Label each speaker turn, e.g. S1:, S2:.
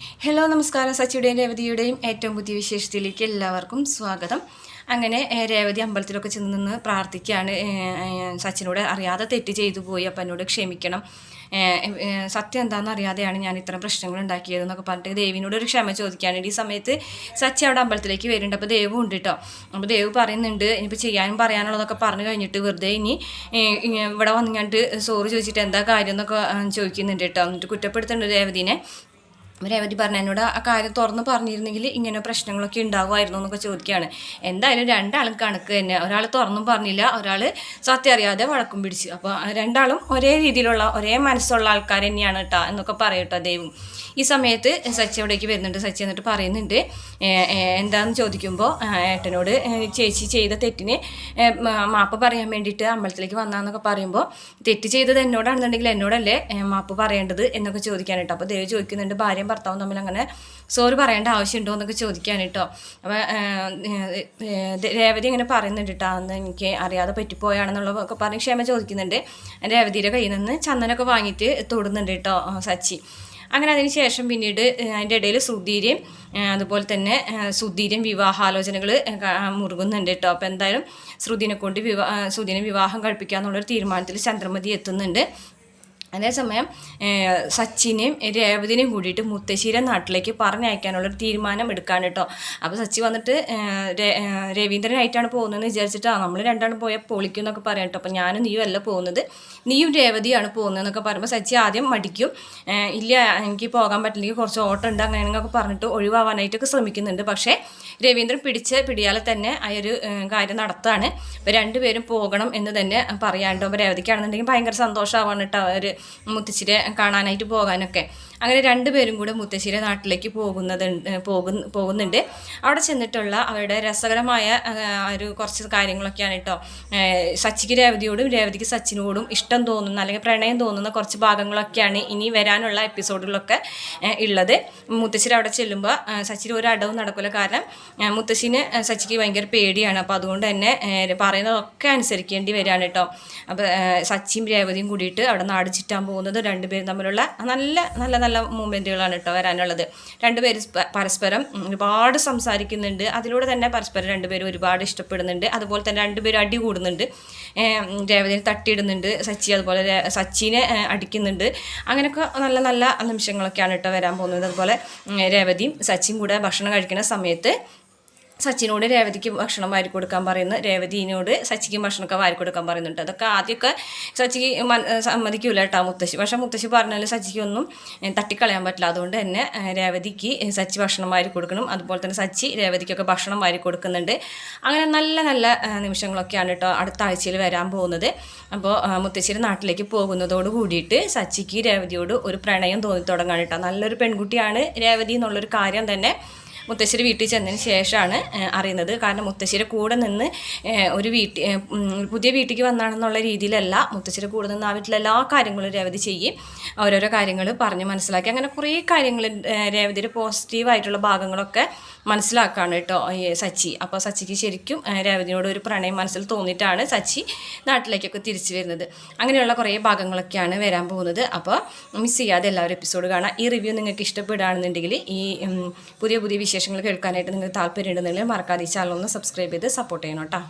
S1: Hello നമസ്കാരം. സച്ചിയുടെയും രേവതിയുടെയും ഏറ്റവും പുതിയ വിശേഷത്തിലേക്ക് എല്ലാവർക്കും സ്വാഗതം. അങ്ങനെ രേവതി അമ്പലത്തിലൊക്കെ ചെന്ന് നിന്ന് പ്രാർത്ഥിക്കുകയാണ്. സച്ചിനോട് അറിയാതെ തെറ്റ് ചെയ്തു പോയി. അപ്പം എന്നോട് ക്ഷമിക്കണം. സത്യം എന്താണെന്ന് അറിയാതെയാണ് ഞാൻ ഇത്തരം പ്രശ്നങ്ങൾ ഉണ്ടാക്കിയത് എന്നൊക്കെ പറഞ്ഞിട്ട് ദേവിനോട് ഒരു ക്ഷമ ചോദിക്കുകയാണ്. ഈ സമയത്ത് സച്ചി അവിടെ അമ്പലത്തിലേക്ക് വരുന്നുണ്ട്. അപ്പോൾ ദേവും ഉണ്ട് കേട്ടോ അപ്പോൾ ദേവ് പറയുന്നുണ്ട് ഇനിയിപ്പോൾ ചെയ്യാനും പറയാനുള്ളതൊക്കെ പറഞ്ഞു കഴിഞ്ഞിട്ട് വെറുതെ ഇനി ഇവിടെ വന്നിങ്ങാണ്ട് സോറി ചോദിച്ചിട്ട് എന്താ കാര്യം എന്നൊക്കെ ചോദിക്കുന്നുണ്ട് കേട്ടോ എന്നിട്ട് കുറ്റപ്പെടുത്തുന്നുണ്ട് രേവതിനെ. രേവതി പറഞ്ഞു എന്നോട് ആ കാര്യം തുറന്ന് പറഞ്ഞിരുന്നെങ്കിൽ ഇങ്ങനെ പ്രശ്നങ്ങളൊക്കെ ഉണ്ടാകുമായിരുന്നു എന്നൊക്കെ ചോദിക്കുകയാണ്. എന്തായാലും രണ്ടാളും കണക്ക് തന്നെ. ഒരാൾ തുറന്നും പറഞ്ഞില്ല ഒരാൾ സത്യം അറിയാതെ വഴക്കും പിടിച്ചു. അപ്പോൾ രണ്ടാളും ഒരേ രീതിയിലുള്ള ഒരേ മനസ്സുള്ള ആൾക്കാർ തന്നെയാണ് കേട്ടോ എന്നൊക്കെ പറയട്ടോ ദൈവം. ഈ സമയത്ത് സച്ചി അവിടേക്ക് വരുന്നുണ്ട്. സച്ചി എന്നിട്ട് പറയുന്നുണ്ട് എന്താന്ന് ചോദിക്കുമ്പോൾ ഏട്ടനോട് ചേച്ചി ചെയ്ത തെറ്റിന് മാപ്പ് പറയാൻ വേണ്ടിയിട്ട് അമ്പലത്തിലേക്ക് വന്നാന്നൊക്കെ പറയുമ്പോൾ തെറ്റ് ചെയ്തത് എന്നോടാണെന്നുണ്ടെങ്കിൽ എന്നോടല്ലേ മാപ്പ് പറയേണ്ടത്? എന്നൊക്കെ ചോദിക്കാനായിട്ട് അപ്പോൾ ദൈവം ചോദിക്കുന്നുണ്ട് ഭാര്യയും ഭർത്താവും തമ്മിൽ അങ്ങനെ സോറി പറയേണ്ട ആവശ്യമുണ്ടോ എന്നൊക്കെ ചോദിക്കാൻ കേട്ടോ. അപ്പോൾ രേവതി ഇങ്ങനെ പറയുന്നുണ്ട് കേട്ടോ അന്ന് എനിക്ക് അറിയാതെ പറ്റിപ്പോയാണെന്നുള്ളതൊക്കെ പറഞ്ഞ് ക്ഷമ ചോദിക്കുന്നുണ്ട്. രേവതിയുടെ കയ്യിൽ നിന്ന് ചന്ദനൊക്കെ വാങ്ങിയിട്ട് തൊടുന്നുണ്ട് കേട്ടോ സച്ചി. അങ്ങനെ അതിന് ശേഷം പിന്നീട് അതിന്റെ ഇടയിൽ സുധീരയും അതുപോലെ തന്നെ സുധീരയും വിവാഹാലോചനകൾ മുറുകുന്നുണ്ട് കേട്ടോ. അപ്പോൾ എന്തായാലും ശ്രുതിനെ കൊണ്ട് വിവാ സുധീനെ വിവാഹം കഴിപ്പിക്കുക എന്നുള്ളൊരു തീരുമാനത്തിൽ ചന്ദ്രമതി എത്തുന്നുണ്ട്. അതേസമയം സച്ചിനെയും രേവതിനെയും കൂടിയിട്ട് മുത്തശ്ശീരെ നാട്ടിലേക്ക് പറഞ്ഞയക്കാനുള്ളൊരു തീരുമാനം എടുക്കാൻ കേട്ടോ അപ്പോൾ സച്ചി വന്നിട്ട് രവീന്ദ്രനായിട്ടാണ് പോകുന്നതെന്ന് വിചാരിച്ചിട്ട് ആ നമ്മൾ രണ്ടാണ് പോയാൽ പൊളിക്കും എന്നൊക്കെ പറയാം കേട്ടോ അപ്പോൾ ഞാനും നീയും അല്ല പോകുന്നത്. നീയും രേവതിയാണ് പോകുന്നതെന്നൊക്കെ പറയുമ്പോൾ സച്ചി ആദ്യം മടിക്കും. ഇല്ല എനിക്ക് പോകാൻ പറ്റില്ലെങ്കിൽ കുറച്ച് ഓട്ടം ഉണ്ട് അങ്ങനെ എന്നൊക്കെ പറഞ്ഞിട്ട് ഒഴിവാവാനായിട്ടൊക്കെ ശ്രമിക്കുന്നുണ്ട്. പക്ഷേ രവീന്ദ്രൻ പിടിച്ച് പിടിയാലെ തന്നെ ആ ഒരു കാര്യം നടത്താണ്. അപ്പോൾ രണ്ടുപേരും പോകണം എന്ന് തന്നെ പറയാണ്ടോ അപ്പോൾ രേവതിക്കാണെന്നുണ്ടെങ്കിൽ ഭയങ്കര സന്തോഷമാവാണ് കേട്ടോ ഒരു മുത്തശ്ശിരെ കാണാനായിട്ട് പോകാനൊക്കെ. അങ്ങനെ രണ്ടുപേരും കൂടെ മുത്തശ്ശിരെ നാട്ടിലേക്ക് പോകുന്നത് പോകുന്ന പോകുന്നുണ്ട്. അവിടെ ചെന്നിട്ടുള്ള അവരുടെ രസകരമായ ഒരു കുറച്ച് കാര്യങ്ങളൊക്കെയാണ് കേട്ടോ. സച്ചിക്ക് രേവതിയോടും രേവതിക്ക് സച്ചിനോടും ഇഷ്ടം തോന്നുന്ന അല്ലെങ്കിൽ പ്രണയം തോന്നുന്ന കുറച്ച് ഭാഗങ്ങളൊക്കെയാണ് ഇനി വരാനുള്ള എപ്പിസോഡുകളൊക്കെ ഉള്ളത്. മുത്തശ്ശിരി അവിടെ ചെല്ലുമ്പോൾ സച്ചിന് ഒരു അടവ് നടക്കില്ല കാരണം മുത്തശ്ശിന് സച്ചിക്ക് ഭയങ്കര പേടിയാണ്. അപ്പോൾ അതുകൊണ്ട് തന്നെ പറയുന്നതൊക്കെ അനുസരിക്കേണ്ടി വരികയാണ് കേട്ടോ. അപ്പോൾ സച്ചിയും രേവതിയും കൂടിയിട്ട് അവിടെ നാട് ചുറ്റാൻ പോകുന്നത് രണ്ടുപേരും തമ്മിലുള്ള നല്ല നല്ല നല്ല മൂമെന്റുകളാണ് കേട്ടോ വരാനുള്ളത്. രണ്ടുപേരും പരസ്പരം ഒരുപാട് സംസാരിക്കുന്നുണ്ട്. അതിലൂടെ തന്നെ പരസ്പരം രണ്ടുപേരും ഒരുപാട് ഇഷ്ടപ്പെടുന്നുണ്ട്. അതുപോലെ തന്നെ രണ്ടുപേരും അടി കൂടുന്നുണ്ട്. രേവതിനെ തട്ടിയിടുന്നുണ്ട്. സച്ചി അതുപോലെ സച്ചിനെ അടിക്കുന്നുണ്ട്. അങ്ങനെയൊക്കെ നല്ല നല്ല നിമിഷങ്ങളൊക്കെയാണ് കേട്ടോ വരാൻ പോകുന്നത്. അതുപോലെ രേവതിയും സച്ചിയും കൂടെ ഭക്ഷണം കഴിക്കുന്ന സമയത്ത് സച്ചിനോട് രേവതിക്ക് ഭക്ഷണം വാരി കൊടുക്കാൻ പറയുന്നു. രേവതിനോട് സച്ചിക്ക് ഭക്ഷണമൊക്കെ വാരി കൊടുക്കാൻ പറയുന്നുണ്ട്. അതൊക്കെ ആദ്യമൊക്കെ സച്ചിക്ക് സമ്മതിക്കൂല കേട്ടോ മുത്തശ്ശി. പക്ഷേ മുത്തശ്ശി പറഞ്ഞാൽ സച്ചിക്ക് ഒന്നും തട്ടിക്കളയാൻ പറ്റില്ല. അതുകൊണ്ട് തന്നെ രേവതിക്ക് സച്ചി ഭക്ഷണം വാരി കൊടുക്കണം. അതുപോലെ തന്നെ സച്ചി രേവതിക്കൊക്കെ ഭക്ഷണം വാരി കൊടുക്കുന്നുണ്ട്. അങ്ങനെ നല്ല നല്ല നിമിഷങ്ങളൊക്കെയാണ് കേട്ടോ അടുത്ത ആഴ്ചയിൽ വരാൻ പോകുന്നത്. അപ്പോൾ മുത്തശ്ശിയുടെ നാട്ടിലേക്ക് പോകുന്നതോട് കൂടിയിട്ട് സച്ചിക്ക് രേവതിയോട് ഒരു പ്രണയം തോന്നി തുടങ്ങാൻ കേട്ടോ. നല്ലൊരു പെൺകുട്ടിയാണ് രേവതി എന്നുള്ളൊരു കാര്യം തന്നെ മുത്തശ്ശിയുടെ വീട്ടിൽ ചെന്നതിന് ശേഷമാണ് അറിയുന്നത്. കാരണം മുത്തശ്ശിയുടെ കൂടെ നിന്ന് ഒരു വീട്ടിൽ പുതിയ വീട്ടിലേക്ക് വന്നാണെന്നുള്ള രീതിയിലല്ല മുത്തശ്ശിയുടെ കൂടെ നിന്ന് ആ വീട്ടിലെ എല്ലാ കാര്യങ്ങളും രേവതി ചെയ്യും. ഓരോരോ കാര്യങ്ങൾ പറഞ്ഞ് മനസ്സിലാക്കി. അങ്ങനെ കുറേ കാര്യങ്ങൾ രേവതിയുടെ പോസിറ്റീവായിട്ടുള്ള ഭാഗങ്ങളൊക്കെ മനസ്സിലാക്കുകയാണ് കേട്ടോ സച്ചി. അപ്പോൾ സച്ചിക്ക് ശരിക്കും രേവതിയോട് ഒരു പ്രണയം മനസ്സിൽ തോന്നിയിട്ടാണ് സച്ചി നാട്ടിലേക്കൊക്കെ തിരിച്ചു വരുന്നത്. അങ്ങനെയുള്ള കുറേ ഭാഗങ്ങളൊക്കെയാണ് വരാൻ പോകുന്നത്. അപ്പോൾ മിസ് ചെയ്യാതെ എല്ലാവരും എപ്പിസോഡ് കാണാം. ഈ റിവ്യൂ നിങ്ങൾക്ക് ഇഷ്ടപ്പെടുകയാണെന്നുണ്ടെങ്കിൽ ഈ പുതിയ പുതിയ പുതിയ വിശേഷങ്ങൾ കേൾക്കാനായിട്ട് നിങ്ങൾക്ക് താല്പര്യം ഉണ്ടെന്നുണ്ടെങ്കിൽ മറക്കാതെ ഈ ചാനൽ ഒന്ന് സബ്സ്ക്രൈബ് ചെയ്ത് സപ്പോർട്ട് ചെയ്യണം കേട്ടോ.